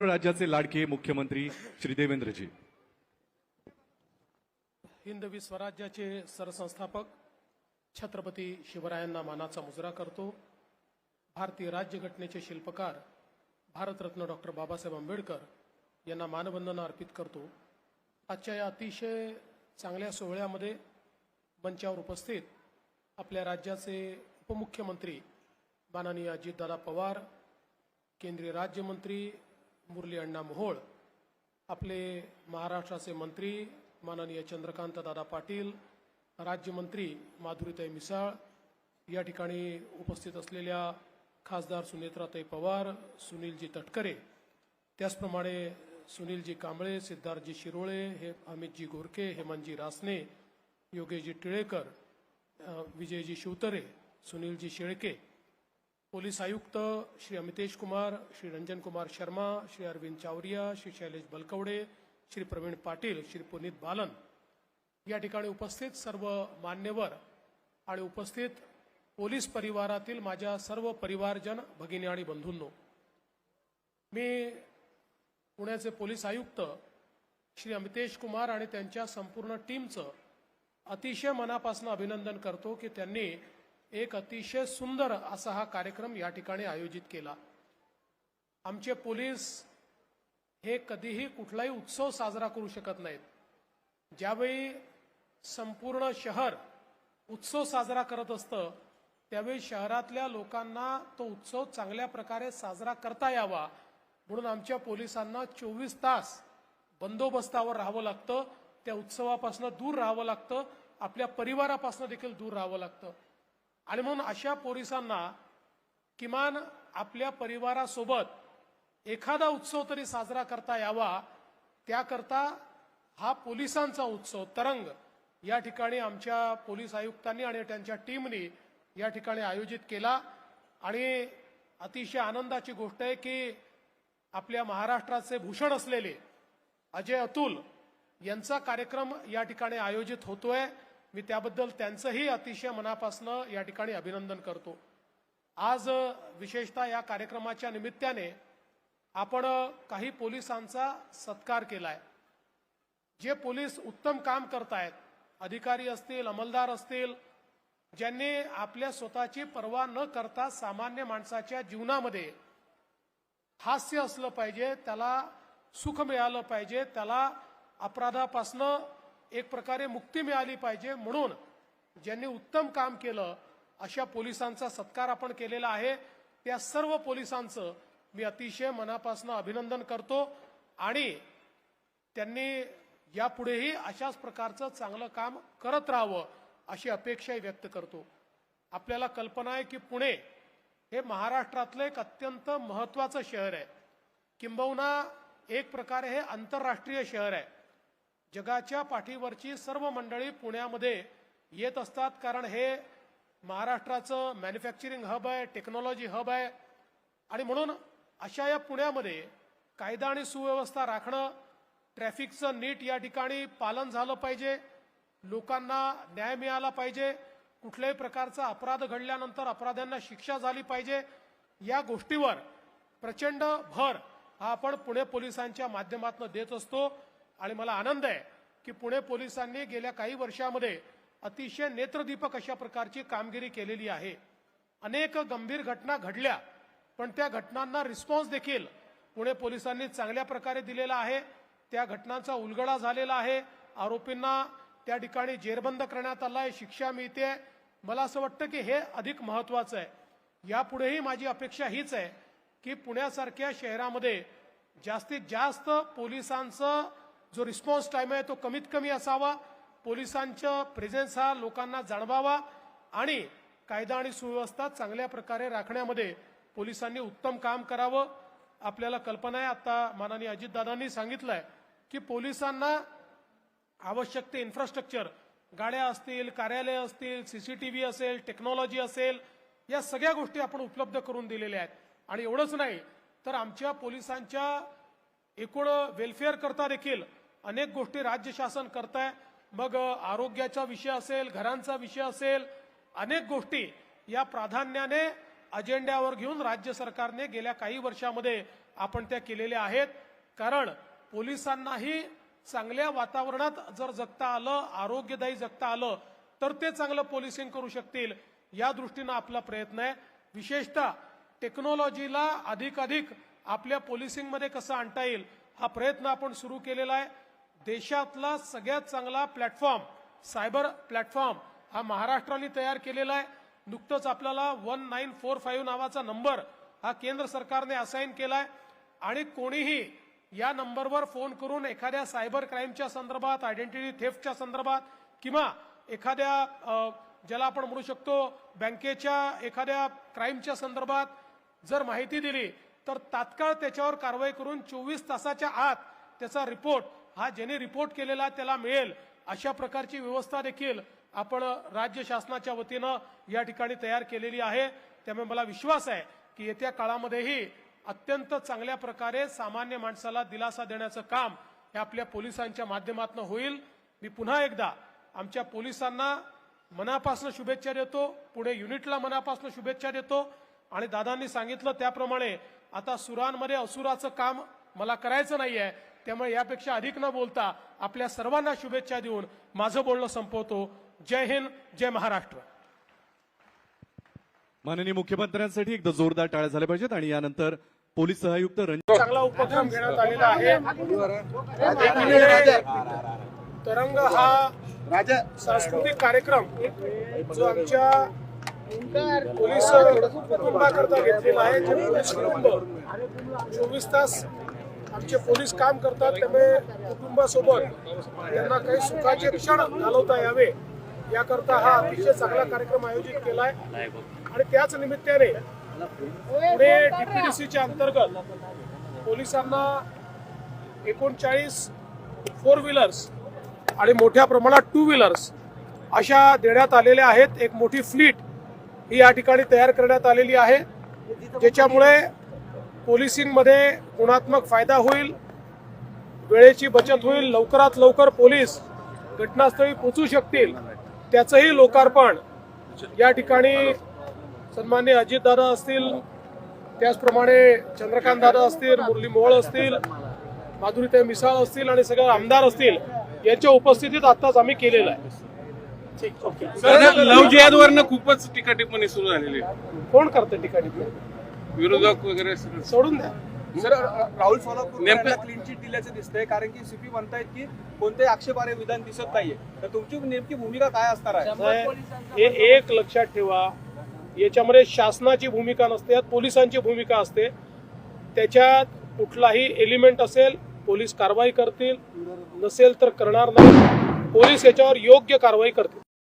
राज्याचे लाडके मुख्यमंत्री श्री देवेंद्रजी. हिंदवी स्वराज्याचे सरसंस्थापक छत्रपती शिवरायांना मानाचा मुजरा करतो. भारतीय राज्यघटनेचे शिल्पकार भारतरत्न डॉक्टर बाबासाहेब आंबेडकर यांना मानवंदना अर्पित करतो. आजच्या या अतिशय चांगल्या सोहळ्यामध्ये मंचावर उपस्थित आपल्या राज्याचे उपमुख्यमंत्री माननीय अजितदादा पवार केंद्रीय राज्यमंत्री मुरली अण्णा मोहोळ आपले महाराष्ट्राचे मंत्री माननीय चंद्रकांत दादा पाटील राज्यमंत्री माधुरीताई मिसाळ या ठिकाणी उपस्थित असलेल्या खासदार सुनेत्राताई पवार सुनीलजी तटकरे त्याचप्रमाणे सुनीलजी कांबळे सिद्धार्थजी शिरोळे हे अमितजी गोरके हेमंतजी रासने योगेशजी टिळेकर विजयजी शिवतरे सुनीलजी शेळके पोलीस आयुक्त श्री अमितेश कुमार श्री रंजन कुमार शर्मा श्री अरविंद चावरिया श्री शैलेश बलकवडे श्री प्रवीण पाटील श्री पुनीत बालन या ठिकाणी उपस्थित सर्व मान्यवर आणि उपस्थित पोलीस परिवारातील माझ्या सर्व परिवारजन भगिनी आणि बंधूंनो मी पुण्याचे पोलीस आयुक्त श्री अमितेश कुमार आणि त्यांच्या संपूर्ण टीमचं अतिशय मनापासून अभिनंदन करतो की त्यांनी एक अतिशय सुंदर असा हा कार्यक्रम या ठिकाणी आयोजित केला. आमचे पोलीस हे कधीही कुठलाही उत्सव साजरा करू शकत नाहीत. ज्यावेळी संपूर्ण शहर उत्सव साजरा करत असतं त्यावेळी शहरातल्या लोकांना तो उत्सव चांगल्या प्रकारे साजरा करता यावा म्हणून आमच्या पोलिसांना चोवीस तास बंदोबस्तावर राहावं लागतं. त्या उत्सवापासून दूर राहावं लागतं. आपल्या परिवारापासून देखील दूर राहावं लागतं. आणि म्हणून अशा पोलिसांना किमान आपल्या परिवारासोबत एखादा उत्सव तरी साजरा करता यावा त्याकरता हा पोलिसांचा उत्सव तरंग या ठिकाणी आमच्या पोलीस आयुक्तांनी आणि त्यांच्या टीमनी या ठिकाणी आयोजित केला. आणि अतिशय आनंदाची गोष्ट आहे की आपल्या महाराष्ट्राचे भूषण असलेले अजय अतुल यांचा कार्यक्रम या ठिकाणी आयोजित होतोय. मी त्याबद्दल त्यांचंही अतिशय मनापासून या ठिकाणी अभिनंदन करतो. आज विशेषतः या कार्यक्रमाच्या निमित्ताने आपण काही पोलिसांचा सत्कार केलाय. जे पोलीस उत्तम काम करतायत अधिकारी असतील अंमलदार असतील ज्यांनी आपल्या स्वतःची पर्वा न करता सामान्य माणसाच्या जीवनामध्ये हास्य असलं पाहिजे त्याला सुख मिळालं पाहिजे त्याला अपराधापासनं एक प्रकारे मुक्ती मिळाली पाहिजे म्हणून ज्यांनी उत्तम काम केलं अशा पोलिसांचा सत्कार आपण केलेला आहे. त्या सर्व पोलिसांचं मी अतिशय मनापासून अभिनंदन करतो आणि त्यांनी यापुढेही अशाच प्रकारचं चांगलं काम करत राहावं अशी अपेक्षाही व्यक्त करतो. आपल्याला कल्पना आहे की पुणे हे महाराष्ट्रातलं एक अत्यंत महत्वाचं शहर आहे. किंबहुना एक प्रकारे हे आंतरराष्ट्रीय शहर आहे. जगाच्या पाठीवरची सर्व मंडळी पुण्यामध्ये येत असतात. कारण हे महाराष्ट्राचं मॅन्युफॅक्चरिंग हब आहे टेक्नॉलॉजी हब आहे. आणि म्हणून अशा या पुण्यामध्ये कायदा आणि सुव्यवस्था राखणं ट्रॅफिकचं नीट या ठिकाणी पालन झालं पाहिजे. लोकांना न्याय मिळाला पाहिजे. कुठल्याही प्रकारचा अपराध घडल्यानंतर अपराध्यांना शिक्षा झाली पाहिजे. या गोष्टीवर प्रचंड भर हा आपण पुणे पोलिसांच्या माध्यमातून देत असतो. आणि मला आनंद आहे की पुणे पोलिसांनी गेल्या काही वर्षामध्ये अतिशय नेत्रदीपक अशा प्रकारची कामगिरी केलेली आहे. अनेक गंभीर घटना घडल्या पण त्या घटनांना रिस्पॉन्स देखील पुणे पोलिसांनी चांगल्या प्रकारे दिलेला आहे. त्या घटनांचा उलगडा झालेला आहे. आरोपींना त्या ठिकाणी जेरबंद करण्यात आला आहे शिक्षा मिळते मला असं वाटतं की हे अधिक महत्वाचं आहे. यापुढेही माझी अपेक्षा हीच आहे की पुण्यासारख्या शहरामध्ये जास्तीत जास्त पोलिसांचं जो रिस्पॉन्स टाइम आहे तो कमीत कमी असावा. पोलिसांचं प्रेझेन्स हा लोकांना जाणवावा आणि कायदा आणि सुव्यवस्था चांगल्या प्रकारे राखण्यामध्ये पोलिसांनी उत्तम काम करावं. आपल्याला कल्पना आहे आता माननीय अजितदादांनी सांगितलंय की पोलिसांना आवश्यक ते इन्फ्रास्ट्रक्चर गाड्या असतील कार्यालय असतील सीसीटीव्ही असेल टेक्नॉलॉजी असेल या सगळ्या गोष्टी आपण उपलब्ध करून दिलेल्या आहेत. आणि एवढंच नाही तर आमच्या पोलिसांच्या एकूण वेलफेअर करता देखील अनेक गोष्टी राज्य शासन करत आहे मग आरोग्याचा विषय असेल घरांचा विषय असेल अनेक गोष्टी या प्राधान्याने अजेंड्यावर घेऊन राज्य सरकारने गेल्या काही वर्षामध्ये आपण त्या केलेल्या आहेत. कारण पोलिसांनाही चांगल्या वातावरणात जर जगता आलं आरोग्यदायी जगता आलं तर ते चांगलं पोलिसिंग करू शकतील या दृष्टीनं आपला प्रयत्न आहे. विशेषतः टेक्नॉलॉजीला अधिकाधिक आपल्या पोलिसिंगमध्ये कसं आणता येईल हा प्रयत्न आपण सुरू केलेला आहे. देशातला सगळ्यात चांगला प्लॅटफॉर्म सायबर प्लॅटफॉर्म हा महाराष्ट्राने तयार केलेला आहे. नुकतंच आपल्याला वन नाईन फोर फाईव्ह नावाचा नंबर हा केंद्र सरकारने असाईन केलाय. आणि कोणीही या नंबरवर फोन करून एखाद्या सायबर क्राईमच्या संदर्भात आयडेंटिटी थेफ्टच्या संदर्भात किंवा एखाद्या ज्याला आपण म्हणू शकतो बँकेच्या एखाद्या क्राईमच्या संदर्भात जर माहिती दिली तर तात्काळ त्याच्यावर कारवाई करून चोवीस तासाच्या आत त्याचा रिपोर्ट हा ज्याने रिपोर्ट केलेला त्याला मिळेल अशा प्रकारची व्यवस्था देखील आपण राज्य शासनाच्या वतीनं या ठिकाणी तयार केलेली आहे. त्यामुळे मला विश्वास आहे की येत्या काळामध्येही अत्यंत चांगल्या प्रकारे सामान्य माणसाला दिलासा देण्याचं काम हे आपल्या पोलिसांच्या माध्यमातून होईल. मी पुन्हा एकदा आमच्या पोलिसांना मनापासून शुभेच्छा देतो पुढे युनिटला मनापासून शुभेच्छा देतो. आणि दादांनी सांगितलं त्याप्रमाणे आता सुरांमध्ये असुराचं काम मला करायचं नाही आहे त्यामुळे यापेक्षा अधिक न बोलता आपल्या सर्वांना शुभेच्छा देऊन माझं बोलणं संपवतो. जय हिंद जय महाराष्ट्र. माननीय मुख्यमंत्र्यांसाठी एकदा जोरदार टाळ्या झाल्या पाहिजेत आणि यानंतर पोलीस सहायुक्त रंजित चांगला उपक्रम घेण्यात आलेला आहे. तरंग हा सांस्कृतिक कार्यक्रम जो आमच्या पोलीस कुटुंबाकरता घेतलेला आहे. जे पोलीस कुटुंब चोवीस तास आमचे पोलीस काम करतात त्यामुळे कुटुंबासोबत त्यांना काही सुखाचे क्षण घालवता यावे. याकरता हा अतिशय चांगला कार्यक्रम आयोजित केलाय. आणि त्याच निमित्ताने पुणे डीपीडीसीच्या अंतर्गत पोलिसांना एकोणचाळीस फोर व्हीलर्स आणि मोठ्या प्रमाणात टू व्हीलर्स अशा देण्यात आलेल्या आहेत. एक मोठी फ्लीट ही या ठिकाणी तयार करण्यात आलेली आहे. ज्याच्यामुळे पोलिसिंगमध्ये गुणात्मक फायदा होईल वेळेची बचत होईल लवकरात लवकर पोलीस घटनास्थळी पोचू शकतील त्याचंही लोकार्पण. या ठिकाणी सन्मान्य अजितदादा असतील त्याचप्रमाणे चंद्रकांत दादा असतील मुरली मोहोळ असतील माधुरीताई मिसाळ असतील आणि सगळे आमदार असतील यांच्या उपस्थितीत आताच आम्ही केलेलं आहे. ठीक ओके सर लव जिहाद वरनं खूपच टीका टिप्पणी सुरू झालेली आहे. कोण करतं ठिकाणी विरोधक वगैरे. सोडून द्या. सर राहुल नेमकं- क्लीन चिट दिल्याचं दिसतंय कारण की सीपी म्हणतायत की कोणतेही आक्षेपार्ह विधान दिसत नाहीये. तर तुमची नेमकी भूमिका काय असणार आहे? हे एक लक्षात ठेवा. याच्यामध्ये शासनाची भूमिका नसते यात पोलिसांची भूमिका असते. त्याच्यात कुठलाही एलिमेंट असेल पोलीस कारवाई करतील. नसेल तर करणार नाही. पोलीस याच्यावर योग्य कारवाई करतील.